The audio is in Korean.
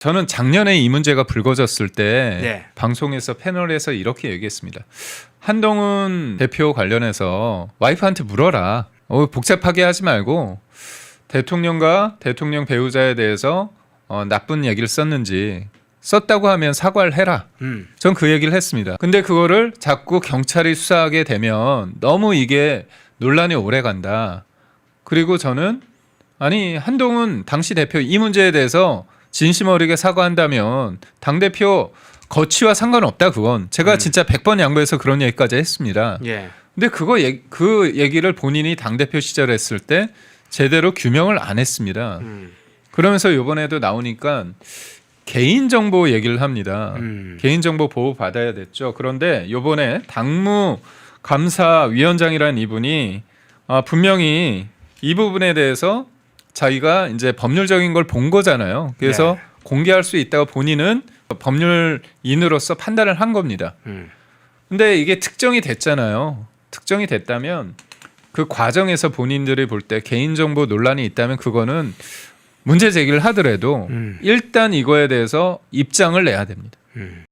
저는 작년에 이 문제가 불거졌을 때 네. 방송에서 패널에서 이렇게 얘기했습니다. 한동훈 대표 관련해서 와이프한테 물어라. 어, 복잡하게 하지 말고 대통령과 대통령 배우자에 대해서 어, 나쁜 얘기를 썼는지 썼다고 하면 사과를 해라. 음. 전그 얘기를 했습니다. 근데 그거를 자꾸 경찰이 수사하게 되면 너무 이게 논란이 오래 간다. 그리고 저는 아니 한동훈 당시 대표 이 문제에 대해서 진심 어리게 사과한다면 당 대표 거취와 상관없다 그건 제가 음. 진짜 100번 양보해서 그런 얘기까지 했습니다. 예. 근데 그거 얘- 그 얘기를 본인이 당 대표 시절 했을 때 제대로 규명을 안 했습니다. 음. 그러면서 이번에도 나오니까 개인 정보 얘기를 합니다. 음. 개인 정보 보호 받아야 됐죠. 그런데 요번에 당무 감사위원장이라는 이분이 아, 분명히 이 부분에 대해서 자기가 이제 법률적인 걸 본 거잖아요. 그래서 네. 공개할 수 있다고 본인은 법률인으로서 판단을 한 겁니다. 음. 근데 이게 특정이 됐잖아요. 특정이 됐다면 그 과정에서 본인들이 볼 때 개인정보 논란이 있다면 그거는 문제 제기를 하더라도 음. 일단 이거에 대해서 입장을 내야 됩니다. 음.